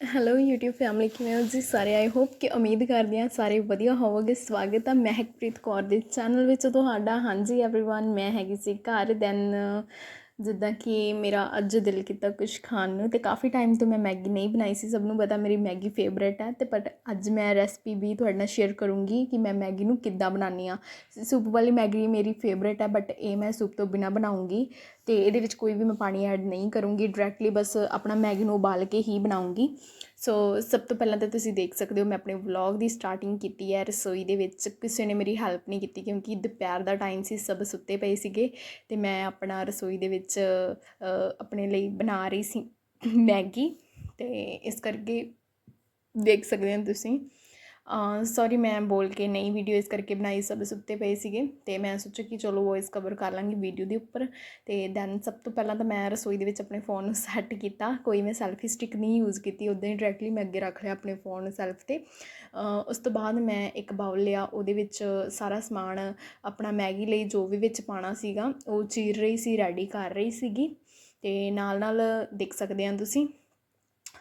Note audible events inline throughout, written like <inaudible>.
Hello YouTube family ਕਿਵੇਂ ਹੋ ਜੀ ਸਾਰੇ ਆਈ ਹੋਪ ਕਿ ਉਮੀਦ ਕਰਦੀ ਹਾਂ ਸਾਰੇ ਵਧੀਆ ਹੋਵੋਗੇ ਸਵਾਗਤ ਹੈ ਮਹਿਕਪ੍ਰੀਤ ਕੌਰ ਦੇ ਚੈਨਲ ਵਿੱਚ ਤੁਹਾਡਾ ਹਾਂਜੀ एवरीवन ਮੈਂ ਹੈਗੀ ਸੀ ਘਰ ਦੈਨ ਜਿੱਦਾਂ ਕਿ ਮੇਰਾ ਅੱਜ ਦਿਲ ਕੀਤਾ ਕੁਝ ਖਾਣ ਨੂੰ ਤੇ ਕਾਫੀ ਟਾਈਮ ਤੋਂ ਮੈਂ ਮੈਗੀ ਨਹੀਂ ਬਣਾਈ ਸੀ, ਸਭ ਨੂੰ ਪਤਾ ਮੇਰੀ ਮੈਗੀ ਫੇਵਰੇਟ ਹੈ ਤੇ ਬਟ ਅੱਜ ਮੈਂ ਰੈਸਪੀ ਵੀ ਤੁਹਾਡੇ ਨਾਲ ਸ਼ੇਅਰ ਕਰੂੰਗੀ ਕਿ ਮੈਂ ਮੈਗੀ ਨੂੰ ਕਿੱਦਾਂ ਬਣਾਉਂਦੀ ਆ ਸੂਪ ਵਾਲੀ ਮੈਗੀ ਮੇਰੀ ਫੇਵਰੇਟ ਹੈ ਬਟ ਇਹ ਮੈਂ ਸੂਪ ਤੋਂ ਬਿਨਾ ਬਣਾਉਂਗੀ ਤੇ ਇਹਦੇ ਵਿੱਚ ਕੋਈ ਵੀ ਮੈਂ ਪਾਣੀ ਐਡ ਨਹੀਂ ਕਰੂੰਗੀ ਡਾਇਰੈਕਟਲੀ ਬਸ ਆਪਣਾ ਮੈਗੀ ਨੂੰ ਉਬਾਲ ਕੇ ਹੀ ਬਣਾਉਂਗੀ। ਸੋ ਸਭ ਤੋਂ ਪਹਿਲਾਂ ਤਾਂ ਤੁਸੀਂ ਦੇਖ ਸਕਦੇ ਹੋ ਮੈਂ ਆਪਣੇ ਵਲੌਗ ਦੀ ਸਟਾਰਟਿੰਗ ਕੀਤੀ ਹੈ ਰਸੋਈ ਦੇ ਵਿੱਚ। ਕਿਸੇ ਨੇ ਮੇਰੀ ਹੈਲਪ ਨਹੀਂ ਕੀਤੀ ਕਿਉਂਕਿ ਦੁਪਹਿਰ ਦਾ ਟਾਈਮ ਸੀ, ਸਭ ਸੁੱਤੇ ਪਏ ਸੀਗੇ ਤੇ ਮੈਂ ਆਪਣਾ ਰਸੋਈ ਦੇ ਵਿੱਚ ਆਪਣੇ ਲਈ ਬਣਾ ਰਹੀ ਸੀ ਮੈਗੀ। ਤੇ ਇਸ ਕਰਕੇ ਦੇਖ ਸਕਦੇ ਹੋ ਤੁਸੀਂ। ਸੌਰੀ ਮੈਂ ਬੋਲ ਕੇ ਨਈ ਵੀਡੀਓ ਇਸ ਕਰਕੇ ਬਣਾਈ, ਸਭ ਸੁੱਤੇ ਪਏ ਸੀਗੇ ਤੇ ਮੈਂ ਸੋਚਿਆ ਕਿ ਚਲੋ ਵੌਇਸ ਕਵਰ ਕਰ ਲਾਂਗੀ ਵੀਡੀਓ ਦੇ ਉੱਪਰ ਤੇ ਦੈਨ ਸਭ ਤੋਂ ਪਹਿਲਾਂ ਤਾਂ ਮੈਂ ਰਸੋਈ ਦੇ ਵਿੱਚ ਆਪਣੇ ਫੋਨ ਨੂੰ ਸੈੱਟ ਕੀਤਾ। ਕੋਈ ਮੈਂ ਸੈਲਫੀ ਸਟਿਕ ਨਹੀਂ ਯੂਜ਼ ਕੀਤੀ ਉਦਾਂ ਹੀ ਡਾਇਰੈਕਟਲੀ ਮੈਂ ਅੱਗੇ ਰੱਖ ਲਿਆ ਆਪਣੇ ਫੋਨ ਨੂੰ ਸੈਲਫ ਤੇ ਉਸ ਤੋਂ ਬਾਅਦ ਮੈਂ ਇੱਕ ਬਾਉਲ ਲਿਆ, ਉਹਦੇ ਵਿੱਚ ਸਾਰਾ ਸਮਾਨ, ਆਪਣਾ ਮੈਗੀ ਲਈ ਜੋ ਵੀ ਵਿੱਚ ਪਾਣਾ ਸੀਗਾ, ਉਹ ਚੀਰ ਰਹੀ ਸੀ ਰੈਡੀ ਕਰ ਰਹੀ ਸੀਗੀ ਤੇ ਨਾਲ ਨਾਲ ਦੇਖ ਸਕਦੇ ਆ ਤੁਸੀਂ।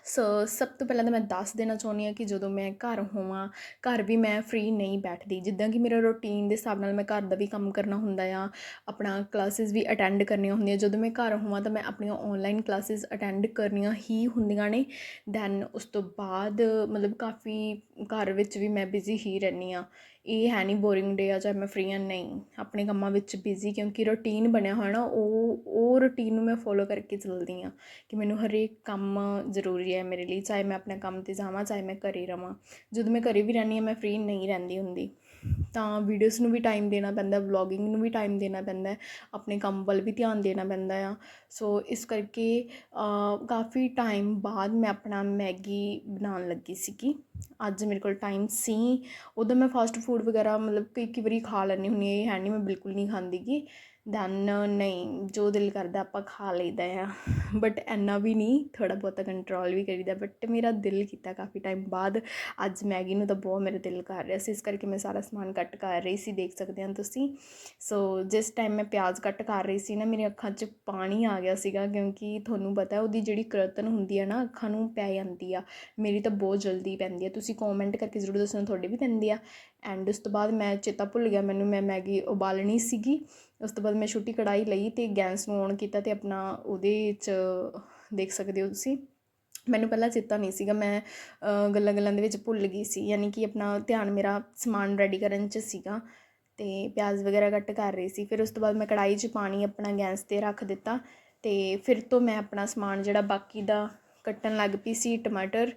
ਸੋ ਸਭ ਤੋਂ ਪਹਿਲਾਂ ਤਾਂ ਮੈਂ ਦੱਸ ਦੇਣਾ ਚਾਹੁੰਦੀ ਹਾਂ ਕਿ ਜਦੋਂ ਮੈਂ ਘਰ ਹੋਵਾਂ, ਘਰ ਵੀ ਮੈਂ ਫ੍ਰੀ ਨਹੀਂ ਬੈਠਦੀ। ਜਿੱਦਾਂ ਕਿ ਮੇਰਾ ਰੂਟੀਨ ਦੇ ਹਿਸਾਬ ਨਾਲ ਮੈਂ ਘਰ ਦਾ ਵੀ ਕੰਮ ਕਰਨਾ ਹੁੰਦਾ ਆ, ਆਪਣਾ ਕਲਾਸਿਸ ਵੀ ਅਟੈਂਡ ਕਰਨੀਆਂ ਹੁੰਦੀਆਂ। ਜਦੋਂ ਮੈਂ ਘਰ ਹੋਵਾਂ ਤਾਂ ਮੈਂ ਆਪਣੀਆਂ ਆਨਲਾਈਨ ਕਲਾਸਿਸ ਅਟੈਂਡ ਕਰਨੀਆਂ ਹੀ ਹੁੰਦੀਆਂ ਨੇ। ਦੈਨ ਉਸ ਤੋਂ ਬਾਅਦ ਮਤਲਬ ਕਾਫੀ ਘਰ ਵਿੱਚ ਵੀ ਮੈਂ ਬਿਜ਼ੀ ਹੀ ਰਹਿੰਦੀ ਆ ਇਹ ਹੈ ਨਹੀਂ ਬੋਰਿੰਗ ਡੇ ਆ, ਚਾਹੇ ਮੈਂ ਫ੍ਰੀ ਹਾਂ, ਨਹੀਂ। ਆਪਣੇ ਕੰਮਾਂ ਵਿੱਚ ਬਿਜ਼ੀ ਕਿਉਂਕਿ ਰੂਟੀਨ ਬਣਿਆ ਹੋਇਆ ਨਾ, ਉਹ ਉਹ ਰੂਟੀਨ ਨੂੰ ਮੈਂ ਫੋਲੋ ਕਰਕੇ ਚੱਲਦੀ ਹਾਂ ਕਿ ਮੈਨੂੰ ਹਰੇਕ ਕੰਮ ਜ਼ਰੂਰੀ ਹੈ ਮੇਰੇ ਲਈ, ਚਾਹੇ ਮੈਂ ਆਪਣੇ ਕੰਮ ਤੇ ਜਾਵਾਂ, ਚਾਹੇ ਮੈਂ ਘਰੇ ਰਵਾਂ। ਜਦੋਂ ਮੈਂ ਘਰੇ ਵੀ ਰਹਿੰਦੀ ਹਾਂ, ਮੈਂ ਫ੍ਰੀ ਨਹੀਂ ਰਹਿੰਦੀ ਹੁੰਦੀ। ਤਾਂ ਵੀਡੀਓਜ਼ ਨੂੰ ਵੀ ਟਾਈਮ ਦੇਣਾ ਪੈਂਦਾ ਵਲੋਗਿੰਗ ਨੂੰ ਵੀ ਟਾਈਮ ਦੇਣਾ ਪੈਂਦਾ ਆਪਣੇ ਕੰਮ ਵੱਲ ਵੀ ਧਿਆਨ ਦੇਣਾ ਪੈਂਦਾ ਆ। ਸੋ ਇਸ ਕਰਕੇ ਕਾਫੀ ਟਾਈਮ ਬਾਅਦ ਮੈਂ ਆਪਣਾ ਮੈਗੀ ਬਣਾਉਣ ਲੱਗੀ ਸੀਗੀ। ਅੱਜ ਮੇਰੇ ਕੋਲ ਟਾਈਮ ਸੀ। ਉਦੋਂ ਮੈਂ ਫਾਸਟ ਫੂਡ ਵਗੈਰਾ ਮਤਲਬ ਕਈ ਕਈ ਵਾਰੀ ਖਾ ਲੈਂਦੀ ਹੁੰਦੀ ਹਾਂ, ਇਹ ਹੈ ਨਹੀਂ ਮੈਂ ਬਿਲਕੁਲ ਨਹੀਂ ਖਾਂਦੀ ਗੀ ਦੈਨ ਨਹੀਂ, ਜੋ ਦਿਲ ਕਰਦਾ ਆਪਾਂ ਖਾ ਲਈਦਾ ਆ। ਬਟ ਇੰਨਾ ਵੀ ਨਹੀਂ, ਥੋੜ੍ਹਾ ਬਹੁਤਾ ਕੰਟਰੋਲ ਵੀ ਕਰੀਦਾ। ਬਟ ਮੇਰਾ ਦਿਲ ਕੀਤਾ ਕਾਫੀ ਟਾਈਮ ਬਾਅਦ। ਅੱਜ ਮੈਗੀ ਨੂੰ ਤਾਂ ਬਹੁਤ ਮੇਰਾ ਦਿਲ ਕਰ ਰਿਹਾ ਸੀ। ਇਸ ਕਰਕੇ ਮੈਂ ਸਾਰਾ ਸਮਾਨ ਕੱਟ ਕਰ ਰਹੀ ਸੀ, ਦੇਖ ਸਕਦੇ ਹੋ ਤੁਸੀਂ। ਸੋ ਜਿਸ ਟਾਈਮ ਮੈਂ ਪਿਆਜ਼ ਕੱਟ ਕਰ ਰਹੀ ਸੀ ਨਾ, ਮੇਰੇ ਅੱਖਾਂ 'ਚ ਪਾਣੀ ਆ ਗਿਆ ਸੀਗਾ। ਕਿਉਂਕਿ ਤੁਹਾਨੂੰ ਪਤਾ ਉਹਦੀ ਜਿਹੜੀ ਕਰਤਨ ਹੁੰਦੀ ਆ ਨਾ, ਅੱਖਾਂ ਨੂੰ ਪੈ ਜਾਂਦੀ ਆ। ਮੇਰੀ ਤਾਂ ਬਹੁਤ ਜਲਦੀ ਪੈਂਦੀ ਆ। ਤੁਸੀਂ ਕਮੈਂਟ ਕਰਕੇ ਜ਼ਰੂਰ ਦੱਸਣਾ, ਤੁਹਾਡੀ ਵੀ ਪੈਂਦੀ ਆ। ਐਂਡ ਉਸ ਤੋਂ ਬਾਅਦ ਮੈਂ ਚੇਤਾ ਭੁੱਲ ਗਿਆ, ਮੈਨੂੰ ਮੈਂ ਮੈਗੀ ਉਬਾਲਣੀ ਸੀਗੀ। ਉਸ ਤੋਂ ਬਾਅਦ ਮੈਂ ਛੋਟੀ ਕੜਾਈ ਲਈ ਤੇ ਗੈਸ ਨੂੰ ਔਨ ਕੀਤਾ ਤੇ ਆਪਣਾ ਉਹਦੇ 'ਚ ਦੇਖ ਸਕਦੇ ਹੋ ਤੁਸੀਂ। ਮੈਨੂੰ ਪਹਿਲਾਂ ਚੇਤਾ ਨਹੀਂ ਸੀਗਾ, ਮੈਂ ਗੱਲਾਂ ਗੱਲਾਂ ਦੇ ਵਿੱਚ ਭੁੱਲ ਗਈ ਸੀ। ਯਾਨੀ ਕਿ ਆਪਣਾ ਧਿਆਨ ਮੇਰਾ ਸਮਾਨ ਰੈਡੀ ਕਰਨ 'ਚ ਸੀਗਾ ਤੇ ਪਿਆਜ਼ ਵਗੈਰਾ ਕੱਟ ਕਰ ਰਹੀ ਸੀ। ਫਿਰ ਉਸ ਤੋਂ ਬਾਅਦ ਮੈਂ ਕੜਾਈ 'ਚ ਪਾਣੀ ਆਪਣਾ ਗੈਸ ਤੇ ਰੱਖ ਦਿੱਤਾ ਤੇ ਫਿਰ ਤੋਂ ਮੈਂ ਆਪਣਾ ਸਮਾਨ ਜਿਹੜਾ ਬਾਕੀ ਦਾ ਕੱਟਣ ਲੱਗ ਪਈ ਸੀ, ਟਮਾਟਰ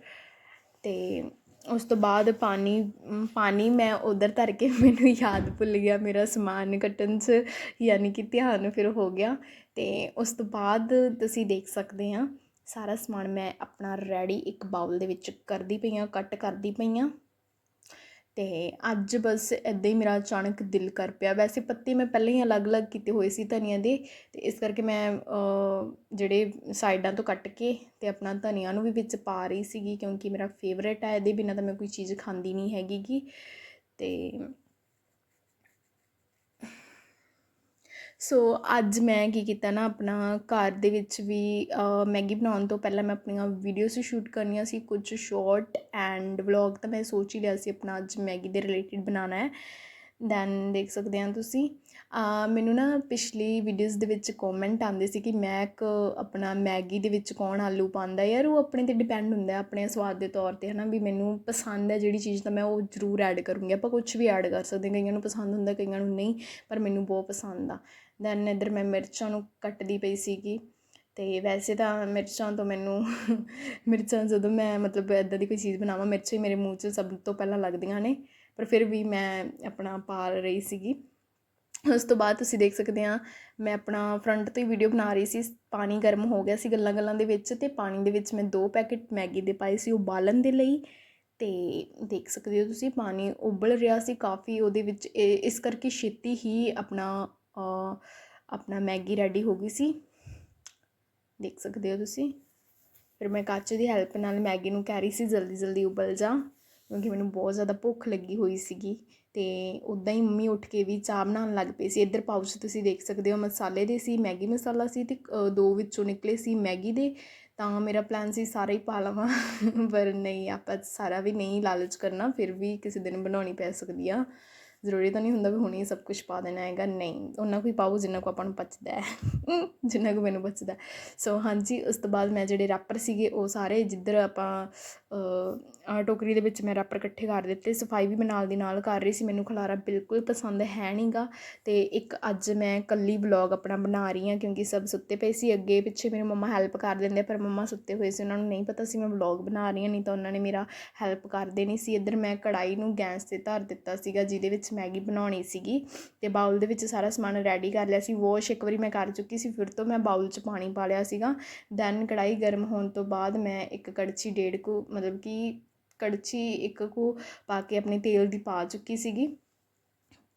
ਤੇ ਉਸ ਤੋਂ ਬਾਅਦ ਪਾਣੀ ਪਾਣੀ ਮੈਂ ਉੱਧਰ ਧਰ ਕੇ <laughs> ਮੈਨੂੰ ਯਾਦ ਭੁੱਲ ਗਿਆ। ਮੇਰਾ ਸਮਾਨ ਕੱਟਣ 'ਚ ਯਾਨੀ ਕਿ ਧਿਆਨ ਫਿਰ ਹੋ ਗਿਆ। ਅਤੇ ਉਸ ਤੋਂ ਬਾਅਦ ਤੁਸੀਂ ਦੇਖ ਸਕਦੇ ਹਾਂ, ਸਾਰਾ ਸਮਾਨ ਮੈਂ ਆਪਣਾ ਰੈਡੀ ਇੱਕ ਬਾਊਲ ਦੇ ਵਿੱਚ ਕਰਦੀ ਪਈ ਹਾਂ, ਕੱਟ ਕਰਦੀ ਪਈ ਹਾਂ। ਅਤੇ ਅੱਜ ਬਸ ਇੱਦਾਂ ਹੀ ਮੇਰਾ ਅਚਾਨਕ ਦਿਲ ਕਰ ਪਿਆ। ਵੈਸੇ ਪੱਤੇ ਮੈਂ ਪਹਿਲਾਂ ਹੀ ਅਲੱਗ-ਅਲੱਗ ਕੀਤੇ ਹੋਏ ਸੀ ਧਨੀਆ ਦੇ ਅਤੇ ਇਸ ਕਰਕੇ ਮੈਂ ਜਿਹੜੇ ਸਾਈਡਾਂ ਤੋਂ ਕੱਟ ਕੇ ਅਤੇ ਆਪਣਾ ਧਨੀਆ ਨੂੰ ਵੀ ਵਿੱਚ ਪਾ ਰਹੀ ਸੀਗੀ ਕਿਉਂਕਿ ਮੇਰਾ ਫੇਵਰੇਟ ਹੈ ਇਹਦੇ ਬਿਨਾਂ ਤਾਂ ਮੈਂ ਕੋਈ ਚੀਜ਼ ਖਾਂਦੀ ਨਹੀਂ ਹੈਗੀਗੀ ਅਤੇ ਸੋ ਅੱਜ ਮੈਂ ਕੀ ਕੀਤਾ ਨਾ, ਆਪਣਾ ਘਰ ਦੇ ਵਿੱਚ ਵੀ ਮੈਗੀ ਬਣਾਉਣ ਤੋਂ ਪਹਿਲਾਂ ਮੈਂ ਆਪਣੀਆਂ ਵੀਡੀਓਜ਼ ਸ਼ੂਟ ਕਰਨੀਆਂ ਸੀ, ਕੁਝ ਸ਼ਾਰਟ ਐਂਡ ਵਲੌਗ ਤਾਂ ਮੈਂ ਸੋਚ ਹੀ ਲਿਆ ਸੀ ਆਪਣਾ ਅੱਜ ਮੈਗੀ ਦੇ ਰਿਲੇਟਡ ਬਣਾਉਣਾ ਹੈ। ਦੈਨ ਦੇਖ ਸਕਦੇ ਆ ਤੁਸੀਂ। ਮੈਨੂੰ ਨਾ ਪਿਛਲੀ ਵੀਡੀਓਜ਼ ਦੇ ਵਿੱਚ ਕਮੈਂਟ ਆਉਂਦੇ ਸੀ ਕਿ ਮੈਂ ਇੱਕ ਆਪਣਾ ਮੈਗੀ ਦੇ ਵਿੱਚ ਕੌਣ ਆਲੂ ਪਾਉਂਦਾ ਯਾਰ ਉਹ ਆਪਣੇ ਤੇ ਡਿਪੈਂਡ ਹੁੰਦਾ ਆਪਣੇ ਸਵਾਦ ਦੇ ਤੌਰ ਤੇ, ਹਨਾ, ਵੀ ਮੈਨੂੰ ਪਸੰਦ ਹੈ ਜਿਹੜੀ ਚੀਜ਼ ਤਾਂ ਮੈਂ ਉਹ ਜ਼ਰੂਰ ਐਡ ਕਰੂੰਗੀ। ਆਪਾਂ ਕੁਝ ਵੀ ਐਡ ਕਰ ਸਕਦੇ ਕਈਆਂ ਨੂੰ ਪਸੰਦ ਹੁੰਦਾ, ਕਈਆਂ ਨੂੰ ਨਹੀਂ, ਪਰ ਮੈਨੂੰ ਬਹੁਤ ਪਸੰਦ ਆ। ਦੈਨ ਇਧਰ ਮੈਂ ਮਿਰਚਾਂ ਨੂੰ ਕੱਟਦੀ ਪਈ ਸੀਗੀ। ਤੇ ਵੈਸੇ ਤਾਂ ਮਿਰਚਾਂ ਤੋਂ ਮੈਨੂੰ <laughs> ਮਿਰਚਾਂ ਜਦੋਂ ਮੈਂ ਮਤਲਬ ਇਦਾਂ ਦੀ ਕੋਈ ਚੀਜ਼ ਬਣਾਵਾਂ, ਮਿਰਚਾਂ ਹੀ ਮੇਰੇ ਮੂੰਹ 'ਚ ਸਭ ਤੋਂ ਪਹਿਲਾਂ ਲੱਗਦੀਆਂ ਨੇ। ਪਰ ਫਿਰ ਵੀ ਮੈਂ ਆਪਣਾ ਪਾ ਰਹੀ ਸੀਗੀ। ਉਸ ਤੋਂ ਬਾਅਦ ਤੁਸੀਂ ਦੇਖ ਸਕਦੇ ਆ, ਮੈਂ ਆਪਣਾ ਫਰੰਟ ਤੋਂ ਹੀ ਵੀਡੀਓ ਬਣਾ ਰਹੀ ਸੀ। ਪਾਣੀ ਗਰਮ ਹੋ ਗਿਆ ਸੀ ਗੱਲਾਂ ਗੱਲਾਂ ਦੇ ਵਿੱਚ ਤੇ ਪਾਣੀ ਦੇ ਵਿੱਚ ਮੈਂ ਦੋ ਪੈਕੇਟ ਮੈਗੀ ਦੇ ਪਾਏ ਸੀ ਉਬਾਲਣ ਦੇ ਲਈ। ਤੇ ਦੇਖ ਸਕਦੇ ਹੋ ਤੁਸੀਂ, ਪਾਣੀ ਉਬਲ ਰਿਹਾ ਸੀ ਕਾਫੀ, ਉਹਦੇ ਵਿੱਚ ਇਸ ਕਰਕੇ ਛੇਤੀ ਹੀ ਆਪਣਾ ਆਪਣਾ ਮੈਗੀ ਰੈਡੀ ਹੋ ਗਈ ਸੀ। ਦੇਖ ਸਕਦੇ ਹੋ ਤੁਸੀਂ। ਫਿਰ ਮੈਂ ਕੱਚ ਦੀ ਹੈਲਪ ਨਾਲ ਮੈਗੀ ਨੂੰ ਕਹਿ ਰਹੀ ਸੀ, ਜਲਦੀ ਜਲਦੀ ਉਬਲ ਜਾ। ਕਿਉਂਕਿ ਮੈਨੂੰ ਬਹੁਤ ਜ਼ਿਆਦਾ ਭੁੱਖ ਲੱਗੀ ਹੋਈ ਸੀਗੀ ਅਤੇ ਉੱਦਾਂ ਹੀ ਮੰਮੀ ਉੱਠ ਕੇ ਵੀ ਚਾਹ ਬਣਾਉਣ ਲੱਗ ਪਏ ਸੀ। ਇੱਧਰ ਪਾਊਚ ਤੁਸੀਂ ਦੇਖ ਸਕਦੇ ਹੋ ਮਸਾਲੇ ਦੇ ਸੀ, ਮੈਗੀ ਮਸਾਲਾ ਸੀ ਅਤੇ ਦੋ ਵਿੱਚੋਂ ਨਿਕਲੇ ਸੀ ਮੈਗੀ ਦੇ। ਤਾਂ ਮੇਰਾ ਪਲਾਨ ਸੀ ਸਾਰਾ ਹੀ ਪਾ ਲਵਾਂ। <laughs> ਪਰ ਨਹੀਂ, ਆਪਾਂ ਸਾਰਾ ਵੀ ਨਹੀਂ ਲਾਲਚ ਕਰਨਾ, ਫਿਰ ਵੀ ਕਿਸੇ ਦਿਨ ਬਣਾਉਣੀ ਪੈ ਸਕਦੀ ਆ। ਜ਼ਰੂਰੀ ਤਾਂ ਨਹੀਂ ਹੁੰਦਾ ਵੀ ਹੁਣੇ ਹੀ ਸਭ ਕੁਝ ਪਾ ਦੇਣਾ ਹੈਗਾ। ਨਹੀਂ, ਉਹਨਾਂ ਕੋਈ ਪਾਓ ਜਿੰਨਾ ਕੋ ਆਪਾਂ ਨੂੰ ਪਚਦਾ ਹੈ। <laughs> ਜਿੰਨਾ ਕੋ ਮੈਨੂੰ ਪਚਦਾ। ਸੋ ਹਾਂਜੀ, ਉਸ ਤੋਂ ਬਾਅਦ ਮੈਂ ਜਿਹੜੇ ਰੈਪਰ ਸੀਗੇ, ਉਹ ਸਾਰੇ ਜਿੱਧਰ ਆਪਾਂ ਟੋਕਰੀ ਦੇ ਵਿੱਚ ਮੈਂ ਰੈਪਰ ਇਕੱਠੇ ਕਰ ਦਿੱਤੇ, ਸਫ਼ਾਈ ਵੀ ਮੈਂ ਨਾਲ ਦੀ ਨਾਲ ਕਰ ਰਹੀ ਸੀ, ਮੈਨੂੰ ਖਲਾਰਾ ਬਿਲਕੁਲ ਪਸੰਦ ਹੈ ਨਹੀਂਗਾ ਅਤੇ ਇੱਕ ਅੱਜ ਮੈਂ ਇਕੱਲੀ ਵਲੌਗ ਆਪਣਾ ਬਣਾ ਰਹੀ ਹਾਂ ਕਿਉਂਕਿ ਸਭ ਸੁੱਤੇ ਪਏ ਸੀ, ਅੱਗੇ ਪਿੱਛੇ ਮੇਰੇ ਮੰਮਾ ਹੈਲਪ ਕਰ ਦਿੰਦੇ ਪਰ ਮੰਮਾ ਸੁੱਤੇ ਹੋਏ ਸੀ, ਉਹਨਾਂ ਨੂੰ ਨਹੀਂ ਪਤਾ ਸੀ ਮੈਂ ਵਲੌਗ ਬਣਾ ਰਹੀ ਹਾਂ, ਨਹੀਂ ਤਾਂ ਉਹਨਾਂ ਨੇ ਮੇਰਾ ਹੈਲਪ ਕਰ ਦੇਣੀ ਸੀ। ਇੱਧਰ ਮੈਂ ਕੜਾਈ ਨੂੰ ਗੈਸ ਤੇ ਧਰ ਦਿੱਤਾ ਸੀਗਾ, ਜਿਹਦੇ ਵਿੱਚ ਮੈਗੀ ਬਣਾਉਣੀ ਸੀਗੀ ਤੇ ਬਾਉਲ ਦੇ ਵਿੱਚ ਸਾਰਾ ਸਮਾਨ ਰੈਡੀ ਕਰ ਲਿਆ ਸੀ ਵਾਸ਼ ਇੱਕ ਵਾਰੀ ਮੈਂ ਕਰ ਚੁੱਕੀ ਸੀ, ਫਿਰ ਤੋਂ ਮੈਂ ਬਾਉਲ 'ਚ ਪਾਣੀ ਪਾ ਲਿਆ ਸੀਗਾ ਦੈਨ ਕੜਾਈ ਗਰਮ ਹੋਣ ਤੋਂ ਬਾਅਦ ਮੈਂ ਇੱਕ ਕੜਛੀ ਡੇਢ ਕੁ ਮਤਲਬ ਕਿ ਕੜਛੀ ਇੱਕ ਕੁ ਪਾ ਕੇ ਆਪਣੀ ਤੇਲ ਦੀ ਪਾ ਚੁੱਕੀ ਸੀਗੀ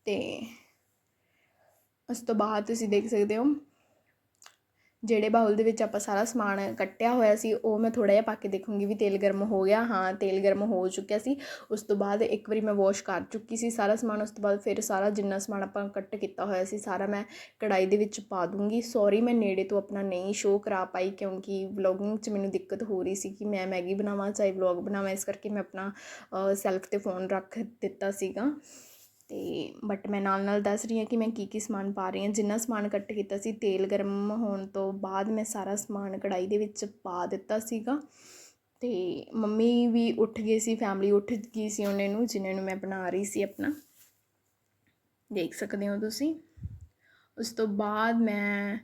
ਤੇ ਉਸ ਤੋਂ ਬਾਅਦ ਤੁਸੀਂ ਦੇਖ ਸਕਦੇ ਹੋ ਜਿਹੜੇ ਬਾਉਲ ਦੇ ਵਿੱਚ ਆਪਾਂ ਸਾਰਾ ਸਮਾਨ ਕੱਟਿਆ ਹੋਇਆ ਸੀ, ਉਹ ਮੈਂ ਥੋੜਾ ਜਿਹਾ ਪਾ ਕੇ ਦੇਖੂੰਗੀ ਵੀ ਤੇਲ ਗਰਮ ਹੋ ਗਿਆ, ਹਾਂ, ਤੇਲ ਗਰਮ ਹੋ ਚੁੱਕਿਆ ਸੀ। ਉਸ ਤੋਂ ਬਾਅਦ ਇੱਕ ਵਾਰੀ ਮੈਂ ਵਾਸ਼ ਕਰ ਚੁੱਕੀ ਸੀ ਸਾਰਾ ਸਮਾਨ, ਉਸ ਤੋਂ ਬਾਅਦ ਫਿਰ ਸਾਰਾ ਜਿੰਨਾ ਸਮਾਨ ਆਪਾਂ ਕੱਟ ਕੀਤਾ ਹੋਇਆ ਸੀ, ਸਾਰਾ ਮੈਂ ਕੜਾਈ ਦੇ ਵਿੱਚ ਪਾ ਦੂੰਗੀ। ਸੌਰੀ ਮੈਂ ਨੇੜੇ ਤੋਂ ਆਪਣਾ ਨਹੀਂ ਸ਼ੋਅ ਕਰਾ ਪਾਈ ਕਿਉਂਕਿ ਵਲੌਗਿੰਗ 'ਚ ਮੈਨੂੰ ਦਿੱਕਤ ਹੋ ਰਹੀ ਸੀ ਕਿ ਮੈਂ ਮੈਗੀ ਬਣਾਵਾਂ ਚਾਹੇ ਵਲੌਗ ਬਣਾਵਾਂ, ਇਸ ਕਰਕੇ ਮੈਂ ਆਪਣਾ ਸੈਲਫ ਤੇ ਫੋਨ ਰੱਖ ਦਿੱਤਾ ਸੀਗਾ। ਅਤੇ ਬਟ ਮੈਂ ਨਾਲ ਨਾਲ ਦੱਸ ਰਹੀ ਹਾਂ ਕਿ ਮੈਂ ਕੀ ਕੀ ਸਮਾਨ ਪਾ ਰਹੀ ਹਾਂ। ਜਿੰਨਾ ਸਮਾਨ ਕੱਟ ਕੀਤਾ ਸੀ, ਤੇਲ ਗਰਮ ਹੋਣ ਤੋਂ ਬਾਅਦ ਮੈਂ ਸਾਰਾ ਸਮਾਨ ਕੜਾਈ ਦੇ ਵਿੱਚ ਪਾ ਦਿੱਤਾ ਸੀਗਾ। ਅਤੇ ਮੰਮੀ ਵੀ ਉੱਠ ਗਏ ਸੀ ਫੈਮਿਲੀ ਉੱਠ ਗਈ ਸੀ ਉਹਨੇ ਨੂੰ, ਜਿਨ੍ਹਾਂ ਨੂੰ ਮੈਂ ਬਣਾ ਰਹੀ ਸੀ ਆਪਣਾ। ਦੇਖ ਸਕਦੇ ਹੋ ਤੁਸੀਂ। ਉਸ ਤੋਂ ਬਾਅਦ ਮੈਂ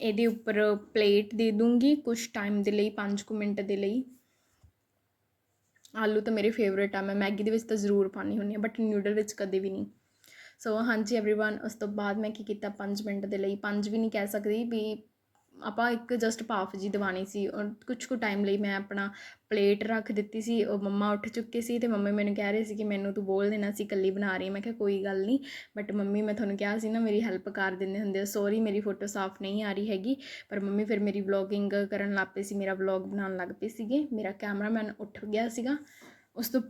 ਇਹਦੇ ਉੱਪਰ ਪਲੇਟ ਦੇ ਦੂੰਗੀ ਕੁਝ ਟਾਈਮ ਦੇ ਲਈ 5 ਕੁ ਮਿੰਟ ਦੇ ਲਈ। ਆਲੂ ਤਾਂ ਮੇਰੇ ਫੇਵਰੇਟ ਆ ਮੈਂ ਮੈਗੀ ਦੇ ਵਿੱਚ ਤਾਂ ਜ਼ਰੂਰ ਪਾਣੀ ਹੁੰਦੀ ਆ ਬਟ ਨਿਊਡਲ ਵਿੱਚ ਕਦੇ ਵੀ ਨਹੀਂ ਸੋ ਹਾਂਜੀ एवरीवन ਉਸ ਤੋਂ ਬਾਅਦ ਮੈਂ ਕੀ ਕੀਤਾ 5 ਮਿੰਟ ਦੇ ਲਈ 5 ਵੀ ਨਹੀਂ ਕਹਿ ਸਕਦੀ ਵੀ ਆਪਾਂ ਇੱਕ ਜਸਟ ਪਾਫ ਜੀ ਦਵਾਣੀ ਸੀ ਔਰ ਕੁਛ ਕੁ ਟਾਈਮ ਲਈ ਮੈਂ ਆਪਣਾ ਪਲੇਟ ਰੱਖ ਦਿੱਤੀ ਸੀ, ਉਹ ਮੰਮਾ ਉੱਠ ਚੁੱਕੇ ਸੀ ਤੇ ਮੰਮੀ ਮੈਨੂੰ ਕਹਿ ਰਹੇ ਸੀ ਕਿ ਮੈਨੂੰ ਤੂੰ ਬੋਲ ਦੇਣਾ ਸੀ ਇਕੱਲੀ ਬਣਾ ਰਹੀ ਮੈਂ ਕਿਹਾ ਕੋਈ ਗੱਲ ਨਹੀਂ ਬਟ ਮੰਮੀ ਮੈਂ ਤੁਹਾਨੂੰ ਕਿਹਾ ਸੀ ਨਾ, ਮੇਰੀ ਹੈਲਪ ਕਰ ਦਿੰਦੇ ਹੁੰਦੇ ਸੌਰੀ ਮੇਰੀ ਫੋਟੋ ਸਾਫ਼ ਨਹੀਂ ਆ ਰਹੀ ਹੈਗੀ, ਪਰ ਮੰਮੀ ਫਿਰ ਮੇਰੀ ਵਲੌਗਿੰਗ ਕਰਨ ਲੱਗ ਪਈ ਸੀ, ਮੇਰਾ ਵਲੌਗ ਬਣਾਉਣ ਲੱਗ ਪਈ ਸੀਗੇ। ਮੇਰਾ ਕੈਮਰਾਮੈਨ ਉੱਠ ਗਿਆ ਸੀਗਾ। ਉਸ ਤੋਂ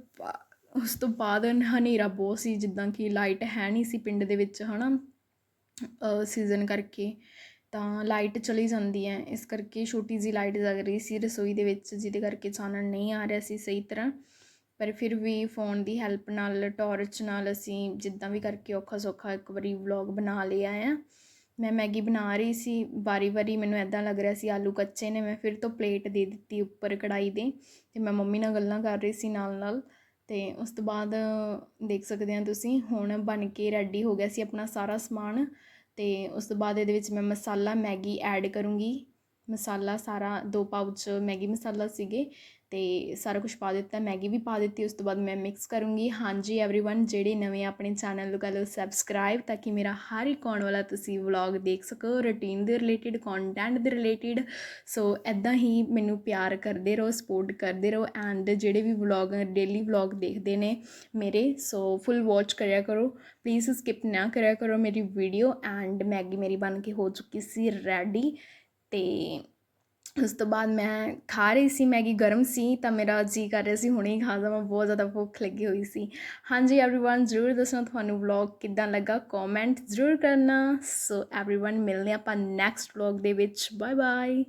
ਉਸ ਤੋਂ ਬਾਅਦ ਹਨੇਰਾ ਬਹੁਤ ਸੀ, ਜਿੱਦਾਂ ਕਿ ਲਾਈਟ ਹੈ ਨਹੀਂ ਸੀ ਪਿੰਡ ਦੇ ਵਿੱਚ, ਹਨਾ ਸੀਜ਼ਨ ਕਰਕੇ। ਤਾਂ ਲਾਈਟ ਚਲੀ ਜਾਂਦੀ ਹੈ। ਇਸ ਕਰਕੇ ਛੋਟੀ ਜਿਹੀ ਲਾਈਟ ਜਗ ਰਹੀ ਸੀ ਰਸੋਈ ਦੇ ਵਿੱਚ, ਜਿਹਦੇ ਕਰਕੇ ਚਾਨਣ ਨਹੀਂ ਆ ਰਿਹਾ ਸੀ ਸਹੀ ਤਰ੍ਹਾਂ। ਪਰ ਫਿਰ ਵੀ ਫੋਨ ਦੀ ਹੈਲਪ ਨਾਲ, ਟਾਰਚ ਨਾਲ ਅਸੀਂ ਜਿੱਦਾਂ ਵੀ ਕਰਕੇ ਔਖਾ ਸੌਖਾ ਇੱਕ ਵਾਰੀ ਵਲੌਗ ਬਣਾ ਲਿਆ ਆ। ਮੈਂ ਮੈਗੀ ਬਣਾ ਰਹੀ ਸੀ, ਵਾਰੀ ਵਾਰੀ ਮੈਨੂੰ ਐਦਾਂ ਲੱਗ ਰਿਹਾ ਸੀ ਆਲੂ ਕੱਚੇ ਨੇ, ਮੈਂ ਫਿਰ ਤੋਂ ਪਲੇਟ ਦੇ ਦਿੱਤੀ ਉੱਪਰ ਕੜਾਈ ਦੇ ਤੇ ਮੈਂ ਮੰਮੀ ਨਾਲ ਗੱਲਾਂ ਕਰ ਰਹੀ ਸੀ ਨਾਲ ਨਾਲ ਤੇ ਉਸ ਤੋਂ ਬਾਅਦ ਦੇਖ ਸਕਦੇ ਆ ਤੁਸੀਂ, ਹੁਣ ਬਣ ਕੇ ਰੈਡੀ ਹੋ ਗਿਆ ਸੀ ਆਪਣਾ ਸਾਰਾ ਸਮਾਨ। ਅਤੇ ਉਸ ਤੋਂ ਬਾਅਦ ਇਹਦੇ ਵਿੱਚ ਮੈਂ ਮਸਾਲਾ ਮੈਗੀ ਐਡ ਕਰੂੰਗੀ। ਮਸਾਲਾ ਸਾਰਾ ਦੋ ਪਾਊਚ ਮੈਗੀ ਮਸਾਲਾ ਸੀਗੇ ਤੇ ਸਾਰਾ ਕੁਝ ਪਾ ਦਿੱਤਾ ਮੈਗੀ ਵੀ ਪਾ ਦਿੱਤੀ ਉਸ ਤੋਂ ਬਾਅਦ ਮੈਂ ਮਿਕਸ ਕਰੂੰਗੀ ਹਾਂਜੀ एवरीवन ਜਿਹੜੇ ਨਵੇਂ ਆਪਣੇ ਚੈਨਲ ਨੂੰ ਕਰ ਲਓ ਸਬਸਕ੍ਰਾਈਬ ਤਾਂ ਕਿ ਮੇਰਾ ਹਰ ਇੱਕ ਆਉਣ ਵਾਲਾ ਤੁਸੀਂ ਵਲੌਗ ਦੇਖ ਸਕੋ ਰੁਟੀਨ ਦੇ ਰਿਲੇਟਡ ਕੰਟੈਂਟ ਦੇ ਰਿਲੇਟਡ ਸੋ ਐਦਾਂ ਹੀ ਮੈਨੂੰ ਪਿਆਰ ਕਰਦੇ ਰਹੋ ਸਪੋਰਟ ਕਰਦੇ ਰਹੋ ਐਂਡ ਜਿਹੜੇ ਵੀ ਵਲੌਗ ਡੇਲੀ ਵਲੌਗ ਦੇਖਦੇ ਨੇ ਮੇਰੇ ਸੋ ਫੁੱਲ ਵਾਚ ਕਰਿਆ ਕਰੋ ਪਲੀਜ਼ ਸਕਿਪ ਨਾ ਕਰਿਆ ਕਰੋ ਮੇਰੀ ਵੀਡੀਓ ਐਂਡ ਮੈਗੀ ਮੇਰੀ ਬਣ ਕੇ ਹੋ ਚੁੱਕੀ ਸੀ ਰੈਡੀ ਤੇ ਉਸ ਤੋਂ ਬਾਅਦ ਮੈਂ ਖਾ ਰਹੀ ਸੀ ਮੈਗੀ ਗਰਮ ਸੀ ਤਾਂ ਮੇਰਾ ਜੀ ਕਰ ਰਿਹਾ ਸੀ ਹੁਣੇ ਹੀ ਖਾ ਜਾਵਾਂ ਬਹੁਤ ਜ਼ਿਆਦਾ ਭੁੱਖ ਲੱਗੀ ਹੋਈ ਸੀ ਹਾਂਜੀ एवरीवन ਜ਼ਰੂਰ ਦੱਸਣਾ ਤੁਹਾਨੂੰ ਵਲੌਗ ਕਿੱਦਾਂ ਲੱਗਾ ਕਮੈਂਟ ਜ਼ਰੂਰ ਕਰਨਾ ਸੋ एवरीवन ਮਿਲਦੇ ਆਪਾਂ ਨੈਕਸਟ ਵਲੌਗ ਦੇ ਵਿੱਚ ਬਾਏ ਬਾਏ